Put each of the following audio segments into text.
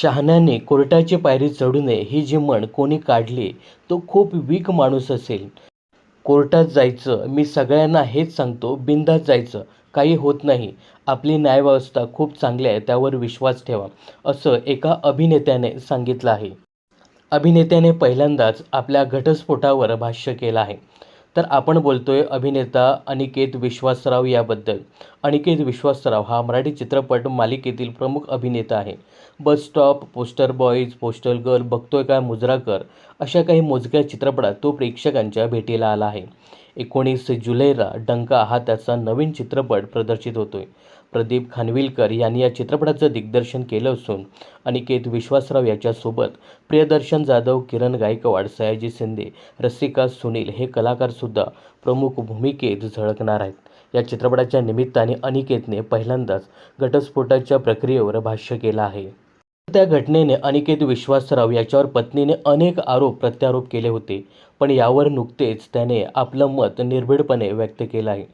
शहाण्याने कोर्टाची पायरी चढू नये ही जी म्हण कोणी काढली तो खूप वीक माणूस असेल. कोर्टात जायचं मी सगळ्यांना हेच सांगतो बिंदात जायचं काही होत नाही. आपली न्यायव्यवस्था खूप चांगली आहे त्यावर विश्वास ठेवा असं एका अभिनेत्याने सांगितलं आहे. अभिनेत्याने पहिल्यांदाच आपल्या घटस्फोटावर भाष्य केलं आहे. तर आपण बोलतोय अभिनेता अनिकेत विश्वासराव याबद्दल. अनिकेत विश्वासराव हा मराठी चित्रपट मालिकेतील प्रमुख अभिनेता आहे. Bus stop poster boys poster girl बघतोय काय मुजराकर अशा काही मोजक्या चित्रपटात तो प्रेक्षकांच्या भेटीला आला आहे. एकोणीस जुलैला डंका हा त्याचा नवीन चित्रपट प्रदर्शित होतोय. प्रदीप खानविलकर यांनी या चित्रपटाचं दिग्दर्शन केलं असून अनिकेत विश्वासराव याच्यासोबत प्रियदर्शन जाधव किरण गायकवाड सयाजी शिंदे रसिका सुनील हे कलाकारसुद्धा प्रमुख भूमिकेत झळकणार आहेत. या चित्रपटाच्या निमित्ताने अनिकेतने पहिल्यांदाच घटस्फोटाच्या प्रक्रियेवर भाष्य केलं आहे. त्या घटनेने अनिकेत विश्वासराव याच्यावर पत्नीने अनेक आरोप प्रत्यारोप केले होते पण यावर नुकतेच त्याने आपलं मत निर्भीडपणे व्यक्त केलं आहे.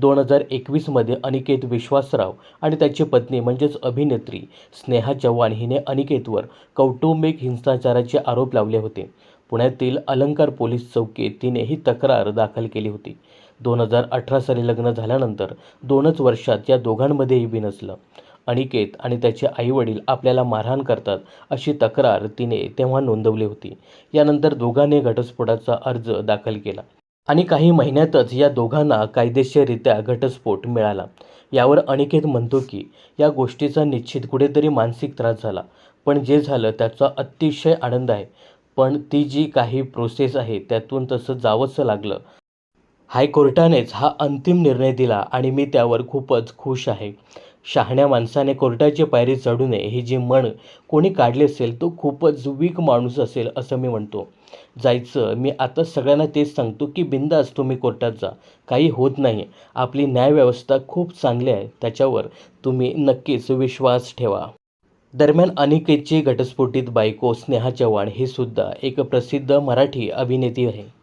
दोन हजार एकवीसमध्ये अनिकेत विश्वासराव आणि त्याची पत्नी म्हणजेच अभिनेत्री स्नेहा चव्हाण हिने अनिकेतवर कौटुंबिक हिंसाचाराचे आरोप लावले होते. पुण्यातील अलंकार पोलीस चौकीत तिने ही तक्रार दाखल केली होती. दोन हजार अठरा साली लग्न झाल्यानंतर दोनच वर्षात या दोघांमध्येही बिनसलं अनिकेत आणि त्याचे आईवडील आपल्याला मारहाण करतात अशी तक्रार तिने तेव्हा नोंदवली होती. यानंतर दोघांनी घटस्फोटाचा अर्ज दाखल केला. आणि काही महिन्यातच या दोघांना कायदेशीररित्या घटस्फोट मिळाला. यावर अनिकेत म्हणतो की या गोष्टीचा निश्चित कुठेतरी मानसिक त्रास झाला. पण जे झालं त्याचा अतिशय आनंद आहे. पण ती जी काही प्रोसेस आहे त्यातून तसं जावंसं लागलं. हायकोर्टानेच हा अंतिम निर्णय दिला आणि मी त्यावर खूपच खुश आहे. शहाण्या माणसाने कोर्टाची पायरी चढू नये हे जे म्हण कोणी काढले असेल तो खूपच वीक माणूस असेल असं मी म्हणतो. जायचं मी आता सगळ्यांना तेच सांगतो की बिंदास तुम्ही कोर्टात जा. काही होत नाही आपली न्यायव्यवस्था खूप चांगली आहे. त्याच्यावर तुम्ही नक्कीच विश्वास ठेवा. दरम्यान अनिकेतची घटस्फोटित बायको स्नेहा चव्हाण ही सुद्धा एक प्रसिद्ध मराठी अभिनेत्री आहे.